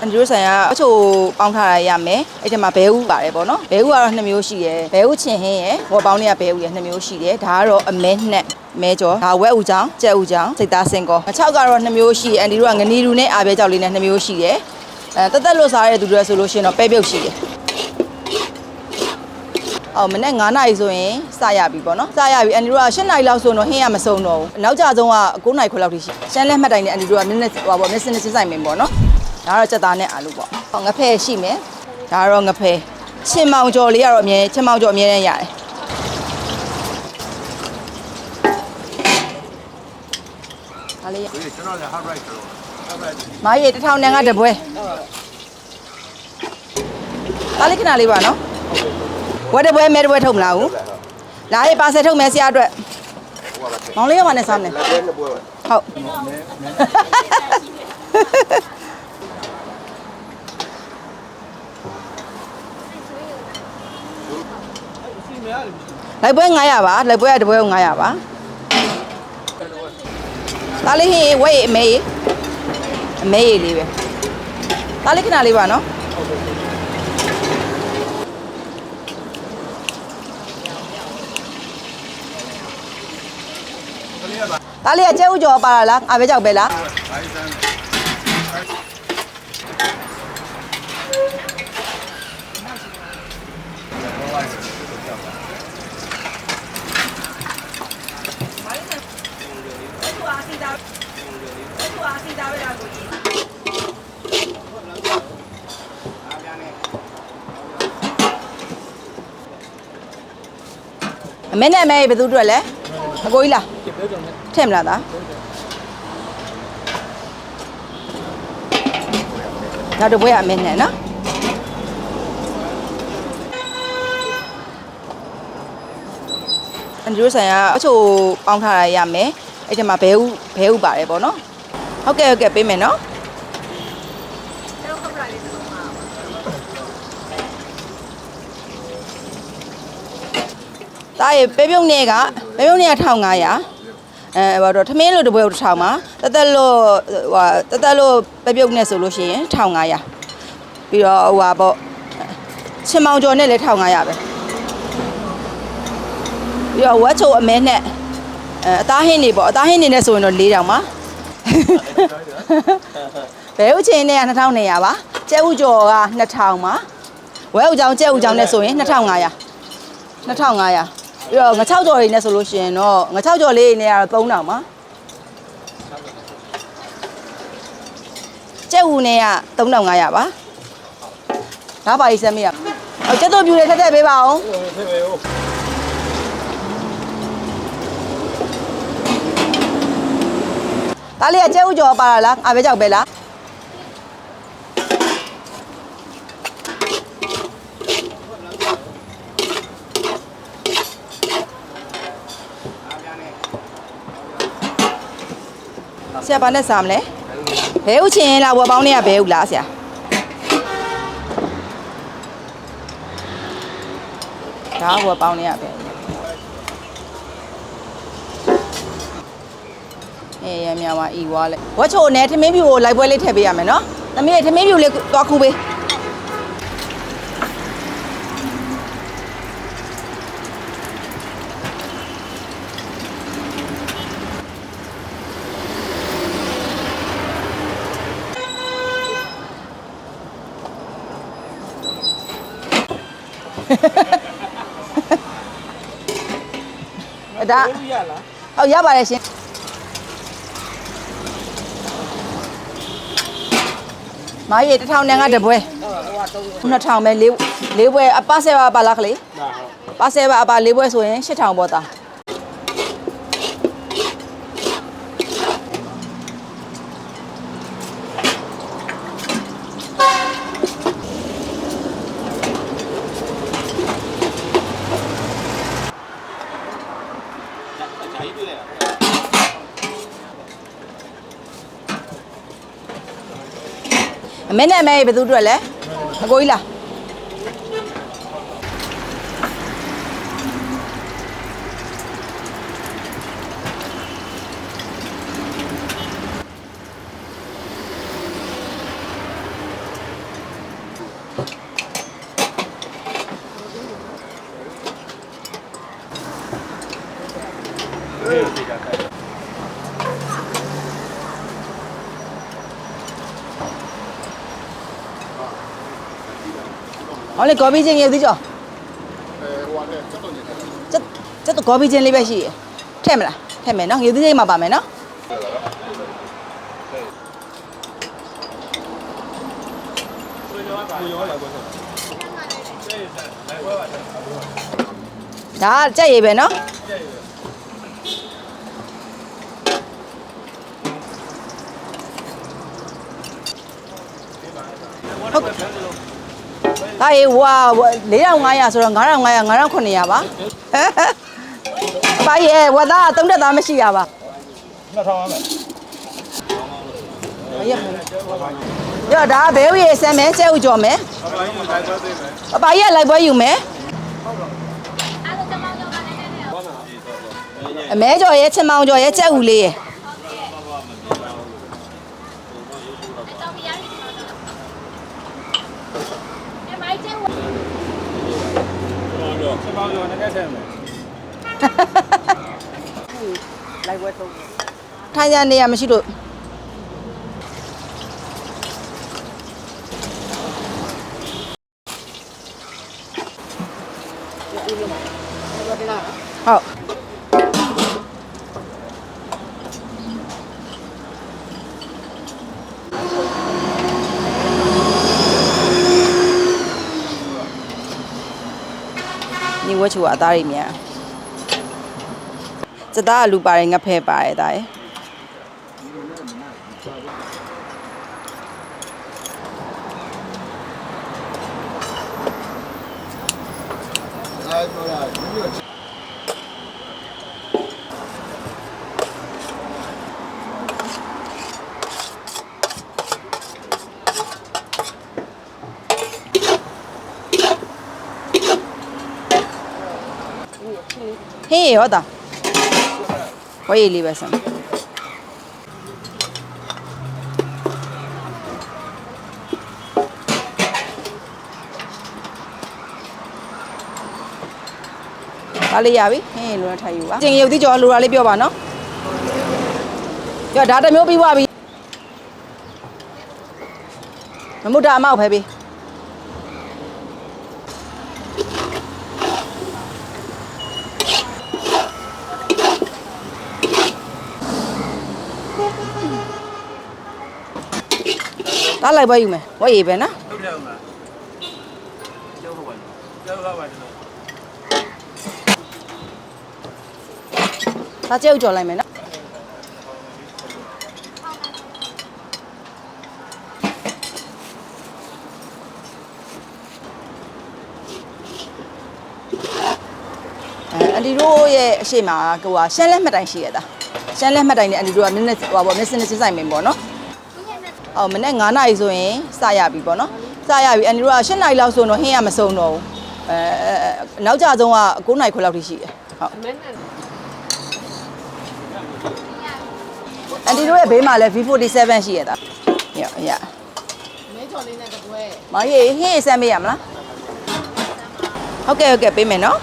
အန်ဂျိုဆိုင်ကအချို့ပေါင်းထားရရမယ်အဲ့ဒီမှာဘဲဥပါတယ်ပေါ့နော်ဘဲဥကတော့နှစ်မျိုးရှိရယ်ဘဲဥချင်ဟင်းရယ်ဘောပေါင်းတွေကဘဲဥရယ်နှစ်မျိုးရှိတယ်ဒါကတော့အမဲနှက်မဲကြောဒါဝက်ဥချောင်းကြက်ဥချောင်းစိတ်သားစင်ကောငချောက်ကတော့နှစ်မျိုးရှိအန်ဒီတို့ကငနီရူနဲ့အာဘဲကြောက်လေးနဲ့နှစ်မျိုးရှိတယ်အဲတက်တက်လို့စားရတဲ့သူတွေဆိုလို့ရှိရင်တော့ပဲပြုတ်ရှိတယ်အော်မနေ့9နာရီဆိုရင်စရပြီပေါ့နော်စရပြီအန်ဒီတို့က10နာရီလောက်ဆိုတော့ဟင်းရမစုံတော့ဘူးနောက်ကြဆုံးက9နာရီခွဲလောက်ထိရှိရှမ်းလက်မှတ်တိုင်နဲ့အန်ဒီတို့ကနည်းနည်းဟိုပါပေါ့နည်းစနစ်စစ်ဆိုင်မင်းပေါ့နော် ဒါကတော့စက်သားနဲ့အာလူပေါ့ဟောငဖဲရှိမယ်ဒါကတော့ငဖဲချင်းမောင်ကျော်လေးကတော့အမြဲချင်းမောင်ကျော်အမြဲတမ်းရတယ်ဒါလေးရဒီကျွန်တော်လည်း hard right ဆိုတော့ hard right မားရီတစ်ထောင်နဲ့ကတပွဲဒါလေးခဏလေးပါနော်ဝက်တပွဲမဲတပွဲထုတ်မလားဘူးလာရေးပါဆယ်ထုတ်မယ်ဆရာအတွက်ဟိုကပဲမောင်လေးရောမနဲ့စားမယ်လက်ထဲနဲ့ပွဲပဲဟုတ် လိုက်ပွဲ900ပါလိုက်ပွဲကတပွဲကို900ပါဒါလေးဟင်းဝဲအမဲရေအမဲရေလေးပဲဒါလေးခဏလေးပါနော်ဒါလေးကကျဲဥကျော်ပါလားအားပဲကြောက်ပဲလား ဘိုင်းစမ်းအမဲနဲ့အမဲရေဘယ်သူအတွက်လဲအကိုကြီးလားထည့်မလားသားနောက်တစ်ပွဲကအမဲနဲ့နော်အန်ဂျိုဆိုင်ကအချို့ပေါင်းထားရရမယ်အဲ့ဒီမှာဘဲဥဘဲဥပါတယ်ပေါ့နော် ဟုတ်ကဲ့ဟုတ်ကဲ့ပေးမယ်နော်တာရေပဲပြုံးနေကပဲပြုံးနေက1500အဲဘာတော့ထမင်းလို့တစ်ပွဲကို1000ပါတက်တက်လို့ဟိုတက်တက်လို့ပဲပြုတ်နေဆိုလို့ရှိရင်1500ပြီးတော့ဟိုဟာပေါ့ချင်းမောင်ကျော်နဲ့လည်း1500ပဲပြီးတော့ဝက်ချိုအမဲနဲ့အဲအသားဟင်းနေပေါ့အသားဟင်းနေနဲ့ဆိုရင်တော့4000ပါ ဘဲဥချင်းနဲ့က2200ပါကျဲဥကျော်က2000ပါဝဲဥချောင်းကျဲဥချောင်းနဲ့ဆိုရင်2500 2500ပြီးတော့ငချောက်ကြော်လေးနဲ့ဆိုလို့ရှိရင်တော့ငချောက်ကြော်လေးနဲ့ကတော့3000ပါကျက်ဦးနဲ့က3500ပါဒါပါရေးစမ်းမရအော်ကျက်တို့ပြူလေးထက်ထက်ပေးပါအောင်ဖေးဖေးဟို ဒါလေးကကျက်ဦးကြော်ပါလားအားပဲကြောက်ပဲလားဆရာဘာနဲ့စားမလဲဘဲဥချင်းလားဝက်ပေါင်းနဲ့ကဘဲဥလားဆရာဒါဝက်ပေါင်းနဲ့ကဘဲ အေးရမြဝါဤဝါလဲဝက်ချိုနဲ့ထမင်းပြူကိုလိုက်ပွဲလေးထည့်ပေးရမယ်နော်သမီးရဲ့ထမင်းပြူလေးသွားခူးပေးဒါရလားဟုတ်ရပါတယ်ရှင် မာရီတစ်ထောင်နဲ့ကတပွဲဟိုကတုံး2000ပဲလေးလေးပွဲအပါဆယ်ပါပါလားခလေးဒါဟုတ်ပါဆယ်ပါအပါလေးပွဲဆိုရင်8000ပေါ့သား အမဲနဲ့အမဲဘယ်သူအတွက်လဲအကိုကြီးလား ဟောလေကော်ပီချင်းရေသေးကြောအဲဟိုကလည်းစက်တော့နေတယ်ကျက်ကျက်တော့ကော်ပီချင်းလေးပဲရှိရယ်ထည့်မလားထည့်မယ်နော်ရေသေးချင်းမှာပါမယ်နော်ဒါကကြက်ရည်ပဲနော်ဟုတ် ဒါရေဝါ4500ဆိုတော့9500 9900ပါအပါရေဝါသားသုံးတက်သားမရှိရပါနှစ်ထောင်ပါမယ်ရက်ရောဒါဘဲဦးရေဆမ်းမယ်ကျဲဦးကြော်မယ်အပိုင်းကိုတိုင်းသွားသေးမယ်အပါကြီးကလိုက်ပွဲယူမယ်အမဲကြော်ရဲ့ချင်မောင်ကြော်ရဲ့ကြက်ဦးလေးရဲ့ လိုက်ပွဲသုံးထိုင်ရနေရမရှိလို့ဟုတ် ညီဝတ်ချူအသားတွေမြန်စသားအလူပါတယ်ငါဖဲပါတယ်ဒါရယ် ဟင်းရောတာဝေးလေးပဲဆမ်းပါလေးရပြီဟင်းလိုနဲ့ထိုင်ယူပါကျင်ရုပ်တိကျော်လိုတာလေးပြောပါနော်ကြောဒါတစ်မျိုးပြီးသွားပြီမမုတ်တာအမောက်ဖဲပြီ တားလိုက်ပါယူမယ်ဝေးပဲနော်ဟုတ်တယ်ဟုတ်လားကျောင်းဟုတ်ပါကျောင်းဟုတ်ပါတော့ဒါကျဲဥကြော်လိုက်မယ်နော်အဲအန်ဒီတို့ရဲ့အရှိမကဟိုဟာရှမ်းလက်မှတ်တိုင်ရှိရတာရှမ်းလက်မှတ်တိုင်နဲ့အန်ဒီတို့ကနည်းနည်းဟိုပါပေါ့မစ်စနစ်စဆိုင်မင်းပေါ့နော် အော်မနေ့9နာရီဆိုရင်စရပြီပေါ့နော်စရပြီအန်ဒီတို့က10နာရီလောက်ဆိုတော့ဟင်းရမစုံတော့ဘူးအဲနောက်ကြဆုံးက9နာရီခွဲလောက်ထိရှိတယ်ဟုတ်အန်ဒီတို့ရဲ့ဘေးမှာလည်း V47 ရှိရတာရရမဲချော်လေးနဲ့တပွဲမောင်ကြီးဟင်းရေးစမ်းပေးရမလားဟုတ်ကဲ့ဟုတ်ကဲ့ပေးမယ်နော်